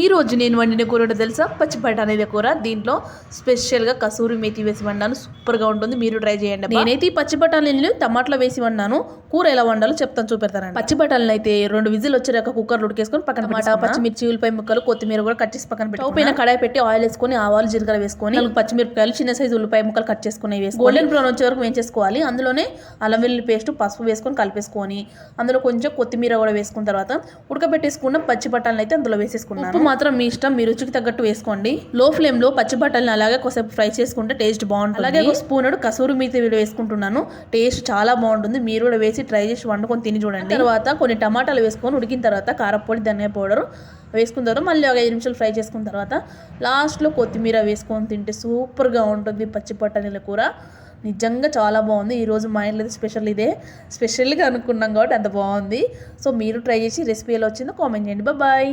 ఈ రోజు నేను వండిన కూర ఏంటో తెలుసా? పచ్చి బఠానీల కూర. దీంట్లో స్పెషల్గా కసూరి మేతి వేసి వండాను. సూపర్గా ఉంటుంది. మీరు ట్రై చేయండి. నేనైతే ఈ పచ్చి బఠానీలు టమాటాలో వేసి వండాను. కూర ఎలా వండాలో చెప్తాను చూపెడతాను పచ్చి బఠానీలు అయితే రెండు విజిల్ వచ్చాక కుక్కర్ ఉడికేసుకొని పక్కన టమాటా పచ్చిమిర్చి ఉల్లిపాయ ముక్కలు కొత్తిమీర కూడా కట్ చేసి పక్కన పెట్టి పైన కడాయి పెట్టి ఆయిల్ వేసుకొని ఆవాలు జీలకర్ర వేసుకొని నాలుగు పచ్చిమిరపకాయలు చిన్న సైజు ఉల్లిపాయ ముక్కలు కట్ చేసుకుని వేసి గోల్డెన్ బ్రౌన్ వచ్చే వరకు వేయించేసుకోవాలి. అందులోనే అల్లం వెల్లుల్లి పేస్ట్ పసుపు వేసుకొని కలిపేసుకొని అందులో కొంచెం కొత్తిమీర కూడా వేసుకున్న తర్వాత ఉడకబెట్టేసుకున్న పచ్చి బఠానీలు అయితే అందులో వేసేసుకున్నాను. మాత్రం మీ ఇష్టం మీ రుచికి తగ్గట్టు వేసుకోండి. లో ఫ్లేమ్లో పచ్చి బఠానీలు అలాగే కొద్దిసేపు ఫ్రై చేసుకుంటే టేస్ట్ బాగుంటుంది. అలాగే ఒక స్పూన్ కసూరి మీతి వేసుకుంటున్నాను. టేస్ట్ చాలా బాగుంటుంది. మీరు కూడా వేసి ట్రై చేసి వండుకొని తిని చూడండి. తర్వాత కొన్ని టమాటాలు వేసుకొని ఉడికిన తర్వాత కారపొడి ధనియా పౌడర్ వేసుకున్న తర్వాత మళ్ళీ ఒక ఐదు నిమిషాలు ఫ్రై చేసుకున్న తర్వాత లాస్ట్లో కొత్తిమీర వేసుకొని తింటే సూపర్గా ఉంటుంది పచ్చి బఠానీల కూర. నిజంగా చాలా బాగుంది. ఈరోజు మా ఇంట్లో స్పెషల్ ఇదే. స్పెషల్గా అనుకున్నాం కాబట్టి అంత బాగుంది. సో మీరు ట్రై చేసి రెసిపీ ఎలా వచ్చిందో కామెంట్ చేయండి. బాయ్.